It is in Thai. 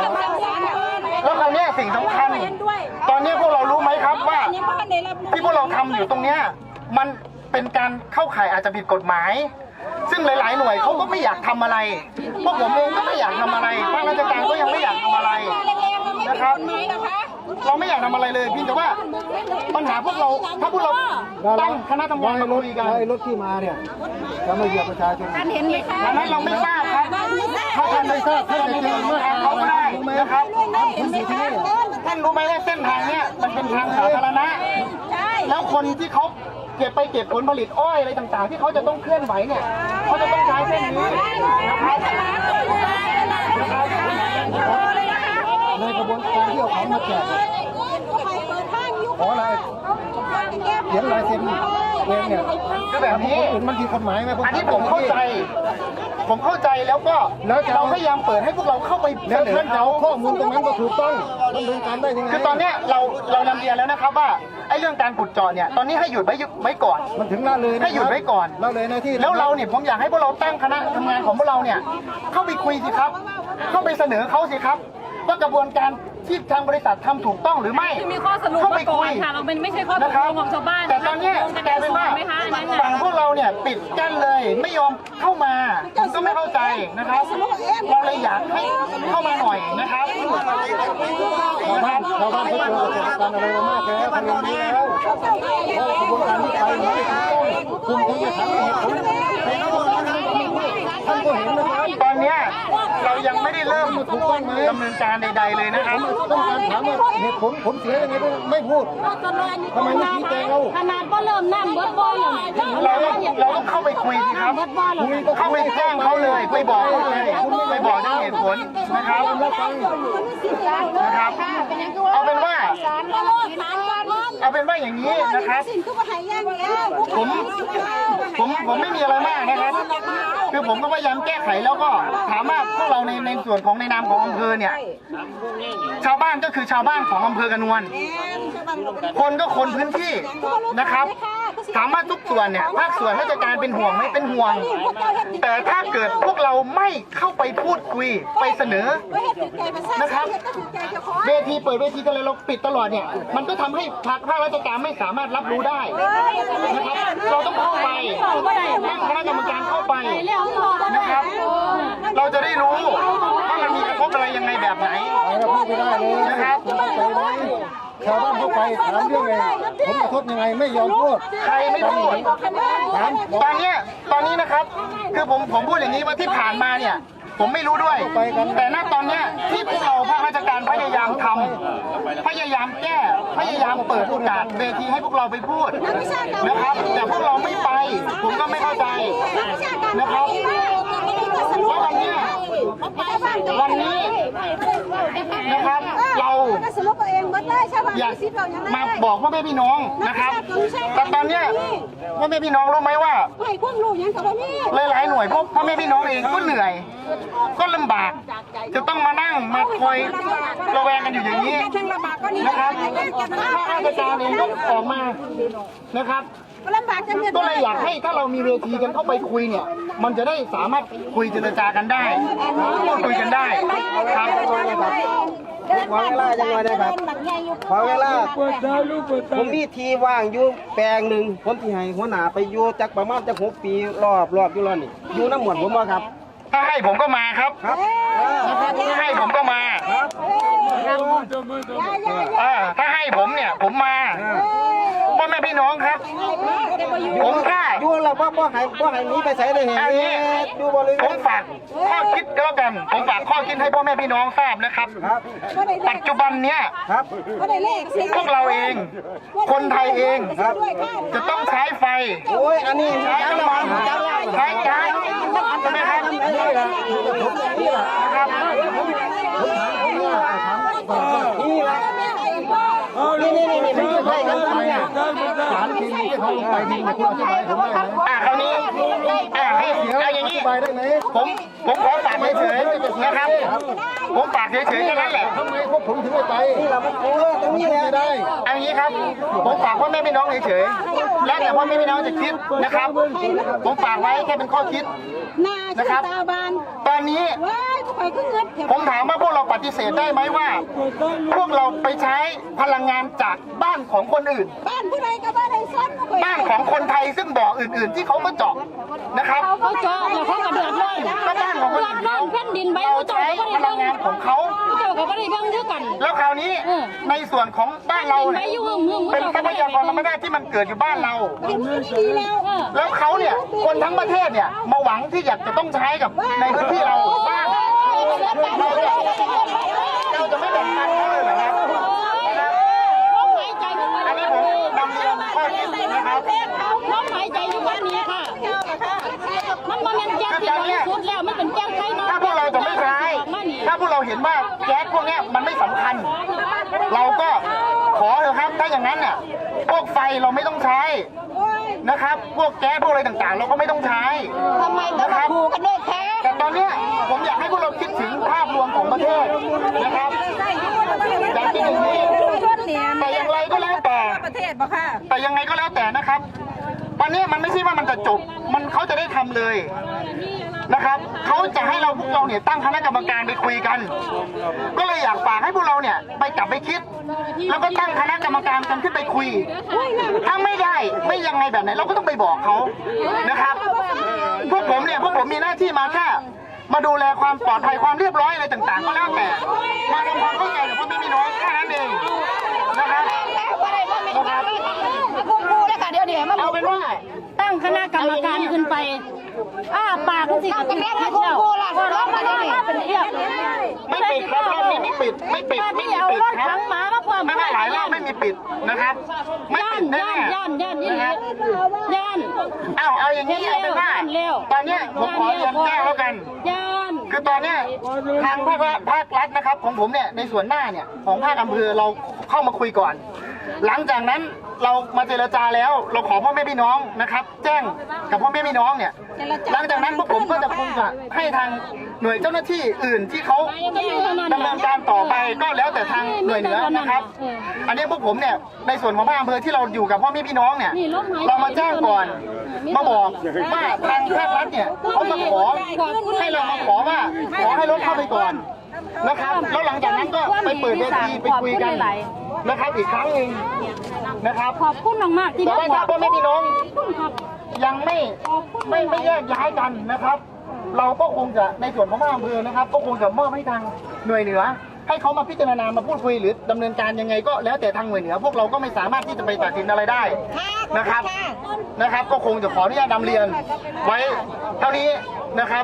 แล้วคราวเนี้ยสิ่งสำคัญ ตอนเนี้ยพวกเรารู้ไหมครับว่า ที่พวกเราทำอยู่ตรงเนี้ยมันเป็นการเข้าข่ายอาจจะผิดกฎหมาย ซึ่งหลาย ๆ หน่วยเขาก็ไม่อยากทำอะไร พวกผมเองก็ไม่อยากทำอะไรภาคราชการก็ยังไม่อยากทำอะไร นะครับ เราไม่อยากทำอะไรเลยเพียงแต่ว่าปัญหาพวกเราถ้าพวกเราตั้งคณะทำงานมาคุยกันไอ้รถที่มาเนี่ยจะมาเหยียบประชาชน อันนั้นเราไม่ทราบครับ ถ้าท่านไม่ทราบท่านจะเจอเมื่อทางเขาก็ได้ นะครับท่านรู้ไหมว่าเส้นทางเนี้ยมันเป็นทางสาธารณะ แล้วคนที่เขาเก็บไปเก็บผลผลิตอ้อยอะไรต่างๆ ที่เขาจะต้องเคลื่อนไหวเนี่ยเขาจะต้องใช้เส้นนี้นะครับนะครับในกระบวนการที่เอาของมาแจกขออะไรเขียนลายเซ็นเองเนี่ยคือแบบนี้อื่นมันผิดกฎหมายไหมอันนี้ผมเข้าใจ ผมเข้าใจแล้วก็แล้วจะเราพยายามเปิดให้พวกเราเข้าไปแล้วเสนท่าอนจะเขาเอาข้อมูลตรงนั้นก็ถูกต้องดำเนินการได้ยังไงคือตอนเนี้ยเราเรานำเรียนแล้วนะครับว่าไอ้เรื่องการขุดเจาะเนี่ยตอนนี้ให้หยุดไว้ไว้ก่อน มันถึงละเลยนะให้หยุดไว้ก่อนละเลยนะที่แล้วเราเนี่ยผมอยากให้พวกเราตั้งคณะทำงานของพวกเราเนี่ยเข้าไปคุยสิครับ เข้าไปเสนอเขาสิครับ ว่ากระบวนการที่ทางบริษัททำถูกต้องหรือไม่คือมีข้อสรุปเข้าไปมาก่อคุนย ค่ะ เราเป็นไม่ใช่ข้อตนะกคลรับงของชาวบ้านแต่ตอนเนี้ยจะกลายเป็นว่าไหมคะอันนั้นน่ะฝั่งพวกเราเนี่ยปิดกั้นเลยไม่ยอมเข้ามาผมก็ไม่เข้าใจนะครับเราเลยอยากให้เข้ามาหน่อยนะครับชาวบ้านชาวบ้านเขาเจอเกษตรกรอะไรมามากแล้วทำอย่างนี้แล้วเพราะกระบวนการที่ไปมันไม่ถูกต้องคุณถึงจะทำเหตุผลท่านก็เห็นนะครับ ตอนเนี้ยเรา ยังไม่ได้เริ่มดำเนินการใดๆเลยนะครับ ต้องการถามว่าเหตุผลผลเสียยังไงไม่พูด ทำไมไม่ชี้แจงเรา ขนาดบ่เริ่มน้ำเบิดบ่เลยเราเราต้องเข้าไปคุยสิครับ เข้าไปแจ้งเขาเลย ไปบอกเขาเลย ไปบอกด้วยเหตุผลนะครับนะครับ เอาเป็นว่า เอาเป็นว่าอย่างนี้นะครับ ผม ผม ผมไม่มีอะไรมากนะครับ คือผมก็พยายามแก้ไขแล้วก็ถามว่าพวกเราในในส่วนของในนามของอำเภอเนี่ย ชาวบ้านก็คือชาวบ้านของอำเภอกระนวลคนก็คนพื้นที่นะครับ ถามว่าทุกส่วนเนี่ยภาคส่วนราชการเป็นห่วงไหมเป็นห่วง แต่ถ้าเกิดพวกเราไม่เข้าไปพูดคุยไปเสนอนะครับเวทีเปิดเวทีกันเลยเราปิดตลอดเนี่ยมันก็ทำให้ภาคภาคราชการไม่สามารถรับรู้ได้นะครับเราต้องเข้าไปตั้งคณะกรรมการเข้าไปนะครับ เราจะได้รู้ว่ามันมีกระทบอะไรยังไงแบบไหนไปแล้วพูดไม่ได้เลยนะครับไปไหม ชาวบ้านเข้าไปถามเรื่องไงผมกระทบยังไงไม่ยอมพูดใครไม่พูดถามตอนเนี้ยตอนนี้นะครับคือผมผมพูดอย่างนี้ว่าที่ผ่านมาเนี่ยผมไม่รู้ด้วย แต่ณตอนเนี้ยที่พวกเราภาคราชการพยายามทำพยายามแก้ พยายามเปิดโอกาสเวทีให้พวกเราไปพูดนะครับ แต่พวกเราไม่ไป ผมก็ไม่เข้าใจนะครับว่าวันเนี้ยวันนี้นะครับ เราสรุปเองเบิดเลยใช่ป่ะอยากมาบอกพ่อแม่พี่น้องนะครับแต่ตอนเนี้ยพ่อแม่พี่น้องรู้ไหมว่าให้ความรู้ยังกับว่านี่หลายๆหน่วยพวกพ่อแม่พี่น้องเองก็เหนื่อย ก็ลำบาก จะต้องมานั่งมาคอยระแวงกันอยู่อย่างนี้นะครับภาคราชการเองก็ออกมานะครับ ลำบากจังเลยก็เลยอยากให้ถ้าเรามีเวทีกันเข้าไปคุยเนี่ย มันจะได้สามารถคุยเจรจากันได้พูดคุยกันได้ครับ ขอเวลาจังหน่อยได้ครับ ขอเวลา ผมมีทีว่างอยู่แปลงหนึ่งผมที่ให้หัวหน้าไปอยู่จักประมาณจักหกปีรอบรอบอยู่แล้วนี่อยู่น้ำหมวนผมมาครับ ถ้าให้ผมก็มาครับ ครับถ้าให้ผมก็มาเออถ้าให้ผมเนี่ย ผมมาพ่อแม่พี่น้องครับ ผมกล้า อยู่แล้วพ่อพ่อให้พ่อให้หนี้ไปใส่ได้เห็นอันนี้อยู่บริเวผมณฝากข้อคิดก็แล้วกัน ผมฝากข้อคิดให้พ่อแม่พี่น้องทราบนะครับ ครับปัจจุบันเนี้ย ครับก็ได้เลขสิพวกเราเองคนไทยเองจะต้องใช้ไฟ โอ้ยอันนี้ใช้น้ำมันใช้ก๊าซใช่ไหมครับนี่แหละนี่แหละนะครับนี่แหละนี่นี่นี่นี่ไม่ใช่กันเนี่ย สารเคมีที่เขาลงไปนี่คุณ อธิบายผมได้ไหมอะคราวนี้อะให้เอาอย่างอนี้ธิบายได้ไหมผมผมขอฝากเฉยๆนะครับ ผมฝากเฉยๆแค่นั้นแหละทำไมพวกผมถึงไม่ไปนี่แหละมันเออตรงนี้แหละไม่ได้เอันนี้ครับ ผมฝากพ่อแม่พี่น้องเฉยๆแล้วแต่พ่อแม่พี่น้องจะคิดนะครับ ผมฝากไว้แค่เป็นข้อคิดหน้านะคชื่รัอบตาบานตอนนี้ ว้ายพวกข่อยคือเงินเก็บผมถามว่าพวกเราปฏิเสธได้ไหมว่า พวกเราไปใช้พลังงานจากบ้านของคนอื่น บ้านผู้ใดก็บ้านใดซ้ำพวกข่อยบ้านของคนไทยซึ่งบ่ออื่น ๆ ที่เขาก็เจาะนะครับเขาเจาะแล้วเขาก็เดือดร้อนก็บ้านของคนเดืออื่ดนร้อนเขาแผ่นดินไหวเราเขาเจ้าใช้ก็พไม่ได้ลังเบิ่งานของเขาเขาเจ้าก็ไม่ได้เบิ่งคือกัน แล้วคราวนี้เออในส่วนของบ้านเราไหวอยู่เมืองเมืองเป็นทรัพยากรธรรมชาติที่มันเกิดอยู่บ้านเราเป็นผู้ดีแล้วเออแล้วเขาเนี่ยคนทั้งประเทศเนี่ยมาหวังที่อยากจะต้องใช้กับในพื้นที่เราบ้างเรา พวกเราเห็นว่าแก๊สพวกเนี้ยมันไม่สำคัญ เราก็ขอเถอะครับถ้าอย่างนั้นน่ะพวกไฟเราไม่ต้องใช้นะครับ พวกแก๊สพวกอะไรต่างๆ เราก็ไม่ต้องใช้ทำไมต้องมาขู่กันด้วยแท้แต่ตอนเนี้ยผมอยากให้พวกเราคิดถึงภาพรวมของประเทศนะครับอยากคิดอย่างนี้แต่อย่างไรก็แล้วแต่ประเทศบ่ค่ะแต่ยังไงก็แล้วแต่นะครับวันนี้มันไม่ใช่ว่ามันจะจบ มันเขาจะได้ทำเลยนะครับ เขาจะให้ เราพวกเราเนี่ยตั้งคณะกรรมการไปคุยกัน ก็เลยอยากฝากให้พวกเราเนี่ยไปกลับไปคิด แล้วก็ตั้งคณะกรรมการกันขึ้นไปคุย ถ้าไม่ได้ไม่ยังไงแบบไหนเราก็ต้องไปบอกเขานะครับ พวกผมเนี่ยพวกผมมีหน้าที่มาแค่มาดูแลความปลอดภัยความเรียบร้อยอะไรต่างๆ ก็แล้วแต่มาทำความเข้าใจกับพวกพี่น้องแค่นั้นเองนะครับนะครับกูกูเลยค่ะเดี๋ยวเดี๋ยวมาเอาเป็นว่าตั้งคณะกรรมการขึ้นไปอ้าปากสิเป็นแค่คิดแล้วก็ร้ ปิดไม่ปิดบ้านไม่นี้มีเอาปิดรถครัถับงหมามาความไม่ได้หลายรอบไม่มีปิดนะครับ ไม่ย่าปินดแน่ย่านย่านย่านนี่ๆนะครับย่านเอาเอาอย่างนี้เอาเป็นว่าเร็ว ตอนเนี้ยผมขอเรียนแจ้งแล้วกัน ย่าน คือตอนเนี้ยทางภาครัฐภาครัฐนะครับของผมเนี่ยในส่วนหน้าเนี่ยของภาคอำเภอเราเข้ามาคุยก่อน หลังจากนั้นเรามาเจรจาแล้ว เราขอพ่อแม่พี่น้องนะครับ แจ้งกับพ่อแม่พี่น้องเนี่ย หลังจากนั้นพวกผมก็จะคงจะให้ทางหน่วยเจ้าหน้าที่อื่นที่เขาดำเนินการต่อไปก็แล้วแต่ทางหน่วยเหนือนะครับ อันนี้พวกผมเนี่ยในส่วนของภาคอำเภอที่เราอยู่กับพ่อแม่พี่น้องเนี่ย เรามาแจ้งก่อนมาบอกว่าทางภาครัฐเนี่ยเขามาขอให้เรามาขอว่าขอให้รถเข้าไปก่อน นะครับแล้วหลังจากนั้นก็ไปเปิดเวทีไปคุยกันนะครับอีกครั้งหนึ่งนะครับขอบคุณมากๆที่แต่มาว่าบอถ้ากพ่อแม่พี่น้องครับยังไม่ไม่ไม่แยกย้ายกันนะครับ เราก็คงจะในส่วนของภาคอำเภอนะครับ ก็คงจะมอบให้ทางหน่วยเหนือ ให้เขามาพิจารณามาพูดคุยหรือดำเนินการยังไงก็แล้วแต่ทางหน่วยเหนือ พวกเราก็ไม่สามารถที่จะไปตัดสินอะไรได้นะครับนะครับ ก็คงจะขออนุญาตนำเรียน ไว้เท่านี้นะครับ